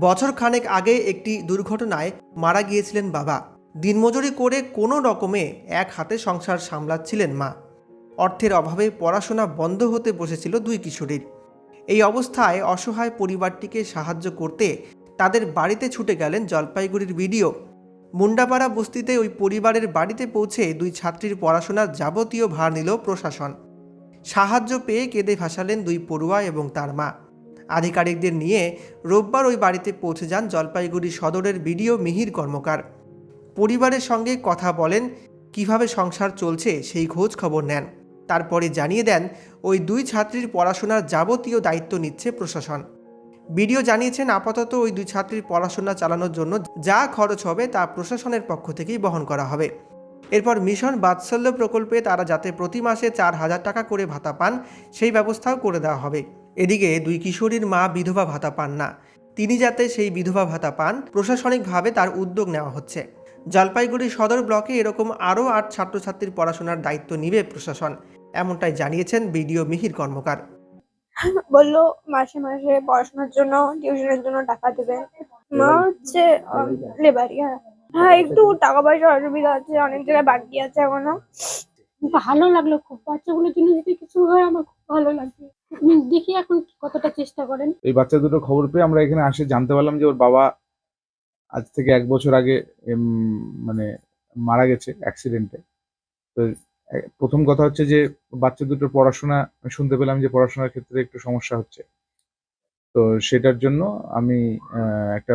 বছর খানেক আগে একটি দুর্ঘটনায় মারা গিয়েছিলেন বাবা। দিনমজুরি করে কোনো রকমে এক হাতে সংসার সামলাচ্ছিলেন মা। অর্থের অভাবে পড়াশোনা বন্ধ হতে বসেছিল দুই কিশোরীর। এই অবস্থায় অসহায় পরিবারটিকে সাহায্য করতে তাদের বাড়িতে ছুটে গেলেন জলপাইগুড়ির ভিডিও মুন্ডাপাড়া বস্তিতে ওই পরিবারের বাড়িতে পৌঁছে দুই ছাত্রীর পড়াশোনার যাবতীয় ভার নিল প্রশাসন। সাহায্য পেয়ে কেঁদে ভাসালেন দুই পড়ুয়া এবং তার মা। আধিকারিকদের নিয়ে রোববার ওই বাড়িতে পৌঁছে যান জলপাইগুড়ি সদরের বিডিও মিহির কর্মকার। পরিবারের সঙ্গে কথা বলেন, কীভাবে সংসার চলছে সেই খোঁজ খবর নেন। তারপরে জানিয়ে দেন, ওই দুই ছাত্রীর পড়াশোনার যাবতীয় দায়িত্ব নিচ্ছে প্রশাসন। বিডিও জানিয়েছেন, আপাতত ওই দুই ছাত্রীর পড়াশোনা চালানোর জন্য যা খরচ হবে তা প্রশাসনের পক্ষ থেকেই বহন করা হবে। এরপর মিশন বাৎসল্য প্রকল্পে তারা যাতে প্রতি মাসে চার হাজার টাকা করে ভাতা পান, সেই ব্যবস্থাও করে দেওয়া হবে। এদিকে দুই কিশোরীর মা বিধবা ভাতা পান না। তিনি যাতে সেই বিধবা ভাতা পান প্রশাসনিকভাবে তার উদ্যোগ নেওয়া হচ্ছে। জলপাইগুড়ি সদর ব্লকে এরকম আরও আট ছাত্রছাত্রীর পড়াশোনার দায়িত্ব নিবে প্রশাসন এমনটাই জানিয়েছেন বিডিও মিহির কর্মকার। বলল মাসে মাসে পড়াশোনার জন্য টিউশনের জন্য টাকা দেবে। মা হচ্ছে লেবারিয়া হ্যাঁ একটু টাকা পয়সার অসুবিধা আছে অনেক জায়গায় বাকি আছে এখনও। ভালো লাগল খুব। বাচ্চাগুলোর জন্য যদি কিছু হয় আমার খুব ভালো লাগবে। দেখি এখন কতটা চেষ্টা করেন। এই বাচ্চা দুটো খবর পেয়ে আমরা এখানে আসে জানতে পারলাম যে ওর বাবা আজ থেকে এক বছর আগে মানে মারা গেছে অ্যাক্সিডেন্টে তো প্রথম কথা হচ্ছে যে বাচ্চা দুটোর পড়াশোনা শুনতে পেলাম যে পড়াশোনার ক্ষেত্রে একটু সমস্যা হচ্ছে। তো সেটার জন্য আমি একটা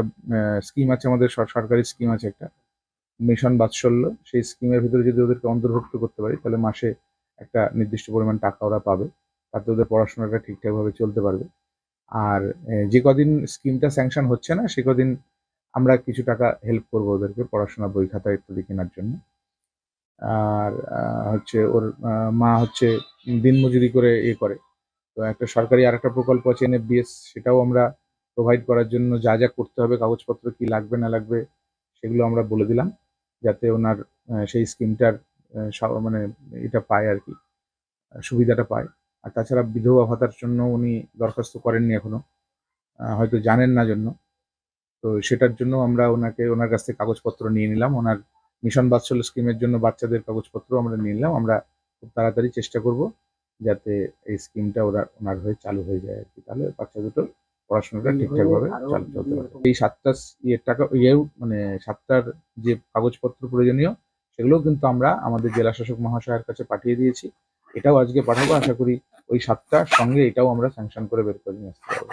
স্কিম আছে আমাদের সরকারি স্কিম আছে একটা। মিশন বাৎসল্য, সেই স্কিমের ভিতরে যদি ওদেরকে অন্তর্ভুক্ত করতে পারি, তাহলে মাসে একটা নির্দিষ্ট পরিমাণ টাকা ওরা পাবে। তাতে ওদের পড়াশোনাটা ঠিকঠাকভাবে চলতে পারবে। আর যে কদিন স্কিমটা স্যাংশন হচ্ছে না, সে কদিন আমরা কিছু টাকা হেল্প করব ওদেরকে পড়াশোনা, বই খাতা ইত্যাদি কেনার জন্য। আর হচ্ছে ওর মা হচ্ছে দিনমজুরি করে এ করে। তো একটা সরকারি আর একটা প্রকল্প আছে এনএফবিএস সেটাও আমরা প্রোভাইড করার জন্য যা যা করতে হবে, কাগজপত্র কি লাগবে, না লাগবে, সেগুলো আমরা বলে দিলাম, যাতে ওনার সেই স্কিমটার মানে এটা পায় আর কি, সুবিধাটা পায়। আর তাছাড়া বিধবা ভাতার জন্য উনি দরখাস্ত করেননি এখনও। হয়তো জানেন না জন্য। তো সেটার জন্য আমরা ওনাকে ওনার কাছ থেকে কাগজপত্র নিয়ে নিলাম। ওনার মিশন বাৎসল্য স্কিমের জন্য বাচ্চাদের কাগজপত্র আমরা নিয়ে নিলাম। আমরা খুব তাড়াতাড়ি চেষ্টা করব যাতে এই স্কিমটা ওরা ওনার হয়ে চালু হয়ে যায় আর কি। তাহলে বাচ্চা দুটো পড়াশোনাটা ঠিকঠাকভাবে চালু চলতে পারে এই সাতটা ইয়ের টাকা ইয়েও মানে সাতটার যে কাগজপত্র প্রয়োজনীয় সেগুলোও কিন্তু আমরা আমাদের জেলা শাসক মহাশয়ের কাছে পাঠিয়ে দিয়েছি। এটাও আজকে পাঠাবো, আশা করি ওই সাতটার সঙ্গে এটাও আমরা স্যাংশন করে বের করে নিয়ে আসতে পারব।